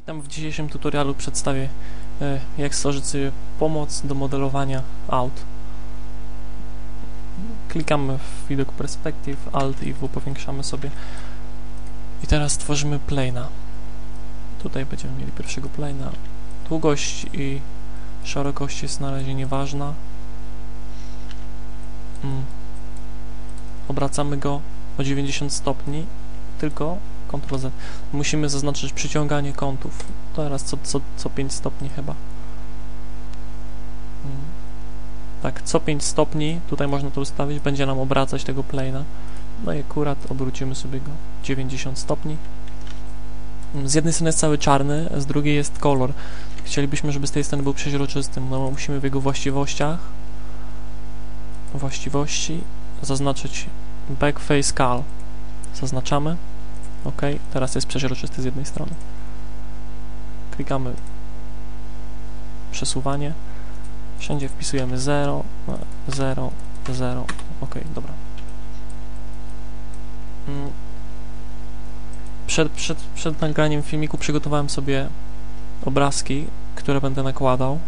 Witam w dzisiejszym tutorialu przedstawię e, jak stworzyć sobie pomoc do modelowania aut. Klikamy w widok perspektyw, Alt i W powiększamy sobie i teraz tworzymy plane'a. Tutaj będziemy mieli pierwszego plane'a. Długość i szerokość jest na razie nieważna. Mm. Obracamy go o 90 stopni, tylko Ctrl Z. Musimy zaznaczyć przyciąganie kątów. Teraz co, co, co 5 stopni chyba. Mm. Tak, co 5 stopni, tutaj można to ustawić, będzie nam obracać tego plane'a. No i akurat obrócimy sobie go 90 stopni. Z jednej strony jest cały czarny, z drugiej jest kolor. Chcielibyśmy, żeby z tej strony był przeźroczysty. No musimy w jego właściwościach właściwości zaznaczyć backface cal. Zaznaczamy. OK, teraz jest przeźroczysty z jednej strony. Klikamy przesuwanie. Wszędzie wpisujemy 0, 0, 0. OK, dobra. Mm. Przed, przed, przed nagraniem filmiku przygotowałem sobie obrazki, które będę nakładał.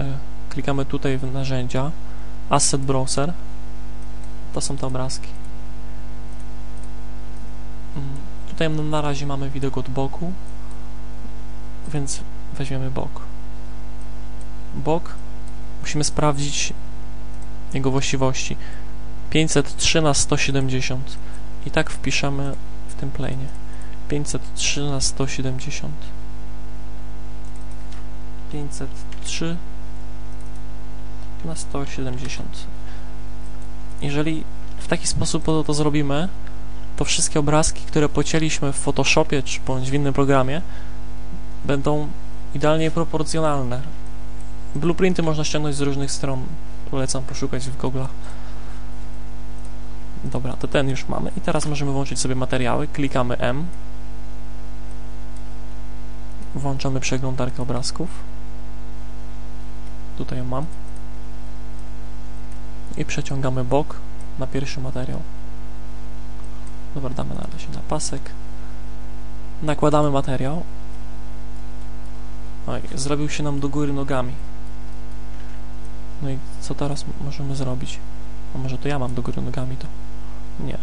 E, klikamy tutaj w narzędzia. Asset Browser. To są te obrazki. Tutaj na razie mamy widok od boku, więc weźmiemy bok. Bok musimy sprawdzić jego właściwości. 503 na 170 i tak wpiszemy w tym planie. 503 na 170 503 na 170 jeżeli w taki sposób to, to zrobimy to wszystkie obrazki, które pocięliśmy w Photoshopie czy bądź w innym programie będą idealnie proporcjonalne. Blueprinty można ściągnąć z różnych stron. Polecam poszukać w Google. Dobra, to ten już mamy i teraz możemy włączyć sobie materiały. Klikamy M. Włączamy przeglądarkę obrazków. Tutaj ją mam. I przeciągamy bok na pierwszy materiał. Dobra, damy na razie na pasek. Nakładamy materiał. Oj, zrobił się nam do góry nogami. No i co teraz możemy zrobić? A może to ja mam do góry nogami, to nie.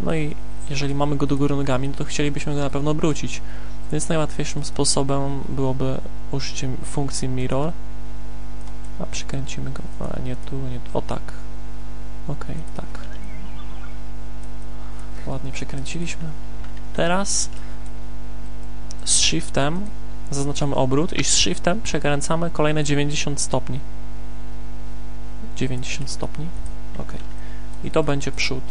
No i jeżeli mamy go do góry nogami, no to chcielibyśmy go na pewno obrócić. Więc najłatwiejszym sposobem byłoby użycie funkcji mirror. A przykręcimy go. A nie tu, nie tu. O tak. Okej, okay, tak. Ładnie przekręciliśmy. Teraz z shiftem zaznaczamy obrót i z shiftem przekręcamy kolejne 90 stopni. 90 stopni. Ok. I to będzie przód.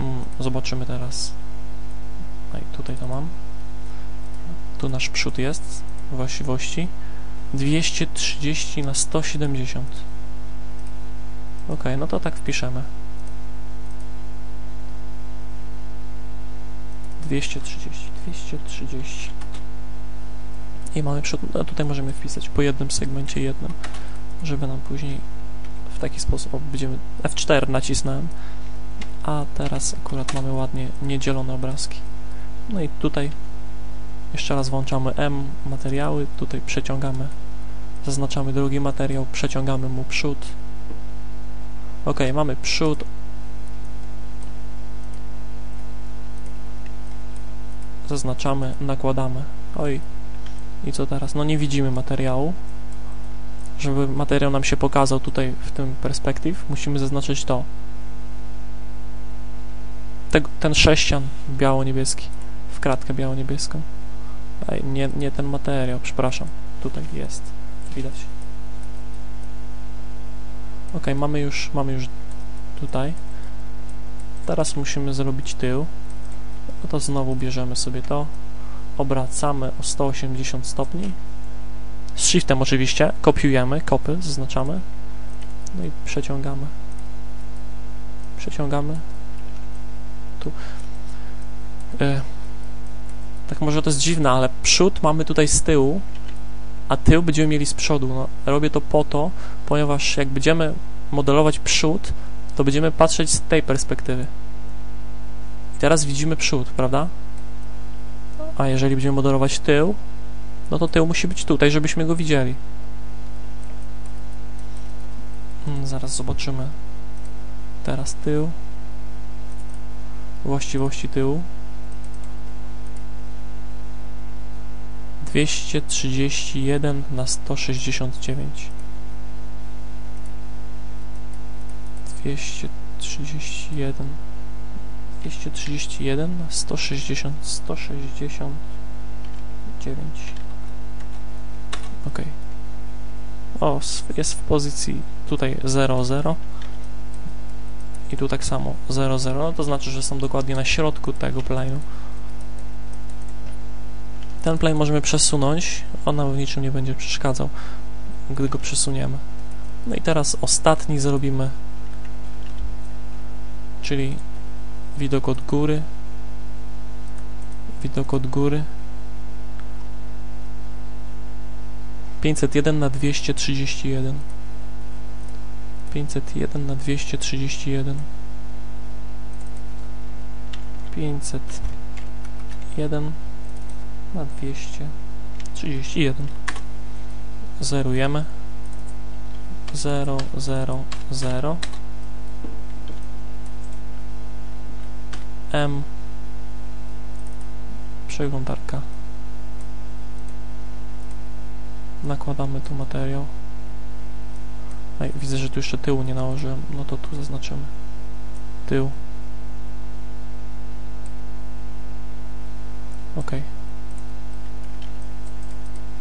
Mm, zobaczymy teraz. No tutaj to mam. Tu nasz przód jest. Właściwości. 230 na 170 ok, no to tak wpiszemy. 230 230 i mamy przód, no tutaj możemy wpisać po jednym segmencie jednym żeby nam później w taki sposób, będziemy F4 nacisnąłem. A teraz akurat mamy ładnie niedzielone obrazki. No i tutaj jeszcze raz włączamy M, materiały, tutaj przeciągamy, zaznaczamy drugi materiał, przeciągamy mu przód. Ok, mamy przód. Zaznaczamy, nakładamy. Oj, i co teraz? No nie widzimy materiału. Żeby materiał nam się pokazał tutaj w tym perspektyw, musimy zaznaczyć to. Te, ten sześcian biało-niebieski, w kratkę biało-niebieską. Nie, nie ten materiał, przepraszam. Tutaj jest, widać. Ok, mamy już, mamy już tutaj. Teraz musimy zrobić tył. No to znowu bierzemy sobie to, obracamy o 180 stopni. Z shiftem oczywiście, kopiujemy, kopy, zaznaczamy. No i przeciągamy. Przeciągamy. Tu. Y tak może to jest dziwne, ale przód mamy tutaj z tyłu, a tył będziemy mieli z przodu. No, robię to po to, ponieważ jak będziemy modelować przód, to będziemy patrzeć z tej perspektywy. Teraz widzimy przód, prawda? A jeżeli będziemy modelować tył, no to tył musi być tutaj, żebyśmy go widzieli. Hmm, zaraz zobaczymy. Teraz tył. Właściwości tyłu. 231 na 169. 231 231 na 160 169 ok o, jest w pozycji tutaj 0, 0 i tu tak samo 0, 0, no to znaczy, że są dokładnie na środku tego plane'u ten plane możemy przesunąć, on nam w niczym nie będzie przeszkadzał, gdy go przesuniemy. No i teraz ostatni zrobimy czyli widok od góry, widok od góry, 501 na 231, 501 na 231, 501 na 231, zerujemy, 0, 0, 0, M. Przeglądarka. Nakładamy tu materiał. Ej, widzę, że tu jeszcze tyłu nie nałożyłem. No to tu zaznaczymy. Tył. Ok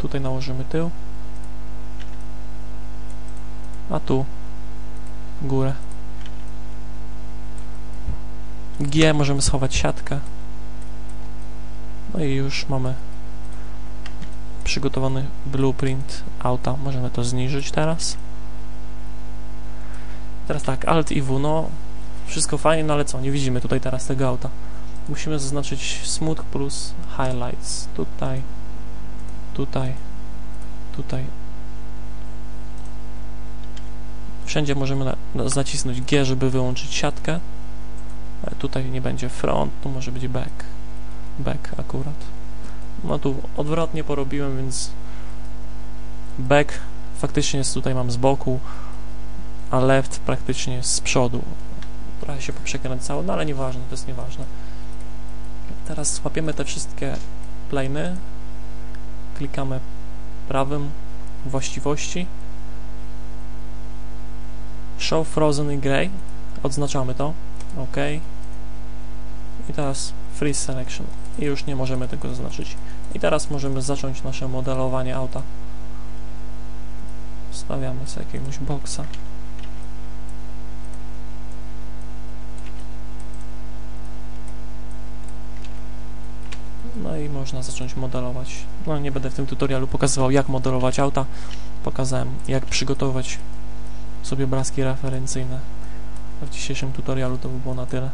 tutaj nałożymy tył a tu górę G możemy schować siatkę. No i już mamy przygotowany blueprint auta. Możemy to zniżyć teraz. Teraz tak, Alt i W, no wszystko fajnie, no ale co, nie widzimy tutaj teraz tego auta. Musimy zaznaczyć Smooth plus Highlights. Tutaj, tutaj, tutaj. Wszędzie możemy na, na, zacisnąć G, żeby wyłączyć siatkę. Ale tutaj nie będzie front, tu może być back. Back akurat. No tu odwrotnie porobiłem, więc back faktycznie jest tutaj mam z boku, a left praktycznie jest z przodu. Trochę się poprzekręcało, no ale nieważne, to jest nieważne. Teraz łapiemy te wszystkie plany, klikamy prawym właściwości, show frozen i gray, odznaczamy to, OK. I teraz Freeze Selection. I już nie możemy tego zaznaczyć. I teraz możemy zacząć nasze modelowanie auta. Stawiamy sobie jakiegoś boksa. No i można zacząć modelować. No nie będę w tym tutorialu pokazywał jak modelować auta. Pokazałem jak przygotować sobie obrazki referencyjne. W dzisiejszym tutorialu to by było na tyle.